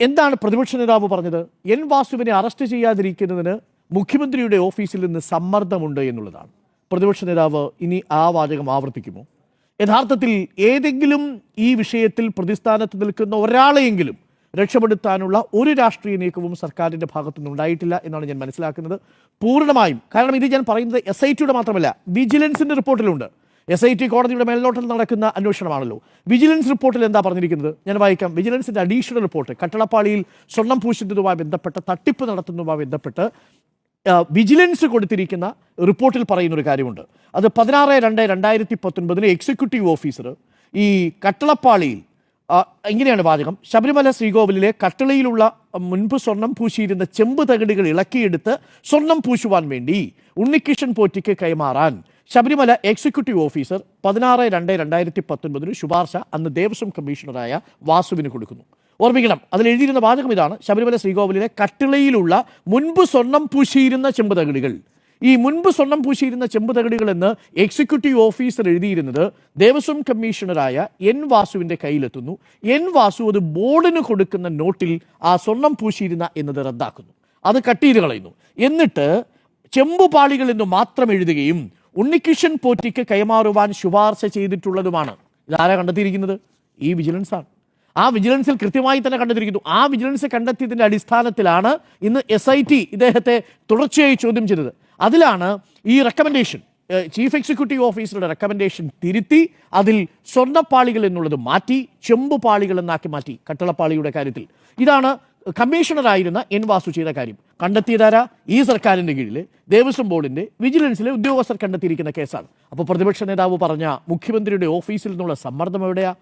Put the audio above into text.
എന്താണ് പ്രതിപക്ഷ നേതാവ് പറഞ്ഞത്? എൻ വാസുവിനെ അറസ്റ്റ് ചെയ്യാതിരിക്കുന്നതിന് മുഖ്യമന്ത്രിയുടെ ഓഫീസിൽ നിന്ന് സമ്മർദ്ദമുണ്ട് എന്നുള്ളതാണ്. പ്രതിപക്ഷ നേതാവ് ഇനി ആ വാചകം ആവർത്തിക്കുമോ? യഥാർത്ഥത്തിൽ ഏതെങ്കിലും ഈ വിഷയത്തിൽ പ്രതിസ്ഥാനത്ത് നിൽക്കുന്ന ഒരാളെയെങ്കിലും രക്ഷപ്പെടുത്താനുള്ള ഒരു രാഷ്ട്രീയ നീക്കവും സർക്കാരിന്റെ ഭാഗത്തുനിന്ന് ഉണ്ടായിട്ടില്ല എന്നാണ് ഞാൻ മനസ്സിലാക്കുന്നത്. പൂർണമായും കാരണം ഇത് ഞാൻ പറയുന്നത് എസ് ഐ ടിയുടെ മാത്രമല്ല വിജിലൻസിന്റെ റിപ്പോർട്ടിലുണ്ട്. എസ് ഐ ടി കോടതിയുടെ മേൽനോട്ടത്തിൽ നടക്കുന്ന അന്വേഷണമാണല്ലോ. വിജിലൻസ് റിപ്പോർട്ടിൽ എന്താ പറഞ്ഞിരിക്കുന്നത്? ഞാൻ വായിക്കാം. വിജിലൻസിന്റെ അഡീഷണൽ റിപ്പോർട്ട് കട്ടളപ്പാളിയിൽ സ്വർണം പൂശുന്നതുമായി ബന്ധപ്പെട്ട തട്ടിപ്പ് നടത്തുന്നതുമായി ബന്ധപ്പെട്ട് വിജിലൻസ് കൊടുത്തിരിക്കുന്ന റിപ്പോർട്ടിൽ പറയുന്ന ഒരു കാര്യമുണ്ട്. അത് പതിനാറ് രണ്ട് രണ്ടായിരത്തി പത്തൊൻപതിന് എക്സിക്യൂട്ടീവ് ഓഫീസർ ഈ കട്ടളപ്പാളിയിൽ എങ്ങനെയാണ് വാചകം. ശബരിമല ശ്രീകോവിലിലെ കട്ടളയിലുള്ള മുൻപ് സ്വർണം പൂശിയിരുന്ന ചെമ്പ് തകിടുകൾ ഇളക്കിയെടുത്ത് സ്വർണം പൂശുവാൻ വേണ്ടി ഉണ്ണികൃഷ്ണൻ പോറ്റിക്ക് കൈമാറാൻ ശബരിമല എക്സിക്യൂട്ടീവ് ഓഫീസർ പതിനാറ് രണ്ട് രണ്ടായിരത്തി പത്തൊൻപതിന് ശുപാർശ അന്ന് ദേവസ്വം കമ്മീഷണറായ വാസുവിന് കൊടുക്കുന്നു. ഓർമ്മിക്കണം അതിൽ എഴുതിയിരുന്ന വാചകം ഇതാണ് ശബരിമല ശ്രീകോവിലിലെ കട്ടിളയിലുള്ള മുൻപ് സ്വർണം പൂശിയിരുന്ന ചെമ്പുതകിടികൾ ഈ മുൻപ് സ്വർണം പൂശിയിരുന്ന ചെമ്പുതകിടികൾ എന്ന് എക്സിക്യൂട്ടീവ് ഓഫീസർ എഴുതിയിരുന്നത് ദേവസ്വം കമ്മീഷണറായ എൻ വാസുവിന്റെ കയ്യിലെത്തുന്നു. എൻ വാസു അത് ബോർഡിന് കൊടുക്കുന്ന നോട്ടിൽ ആ സ്വർണം പൂശിയിരുന്ന എന്നത് റദ്ദാക്കുന്നു. അത് കട്ട് ചെയ്ത് കളയുന്നു. എന്നിട്ട് ചെമ്പുപാളികൾ എന്ന് മാത്രം എഴുതുകയും ഉണ്ണിക്കിഷൻ പോറ്റിക്ക് കൈമാറുവാൻ ശുപാർശ ചെയ്തിട്ടുള്ളതുമാണ്. ഇതാരാ കണ്ടെത്തിയിരിക്കുന്നത്? ഈ വിജിലൻസ് ആണ്. ആ വിജിലൻസിൽ കൃത്യമായി തന്നെ കണ്ടെത്തിയിരിക്കുന്നു. ആ വിജിലൻസ് കണ്ടെത്തിയതിന്റെ അടിസ്ഥാനത്തിലാണ് ഇന്ന് എസ് ഐ ടി ഇദ്ദേഹത്തെ തുടർച്ചയായി ചോദ്യം ചെയ്തത്. അതിലാണ് ഈ റെക്കമെൻഡേഷൻ ചീഫ് എക്സിക്യൂട്ടീവ് ഓഫീസറുടെ റെക്കമെൻഡേഷൻ തിരുത്തി അതിൽ സ്വർണപ്പാളികൾ എന്നുള്ളത് മാറ്റി ചെമ്പ് പാളികൾ എന്നാക്കി മാറ്റി കട്ടളപ്പാളിയുടെ കാര്യത്തിൽ. ഇതാണ് കമ്മീഷണറായിരുന്ന എൻ വാസു ചെയ്ത കാര്യം. കണ്ടെത്തിയതാരാ? ഈ സർക്കാരിന്റെ കീഴിൽ ദേവസ്വം ബോർഡിന്റെ വിജിലൻസിലെ ഉദ്യോഗസ്ഥർ കണ്ടെത്തിയിരിക്കുന്ന കേസാണ്. അപ്പോൾ പ്രതിപക്ഷ നേതാവ് പറഞ്ഞ മുഖ്യമന്ത്രിയുടെ ഓഫീസിൽ നിന്നുള്ള സമ്മർദ്ദം എവിടെയാ?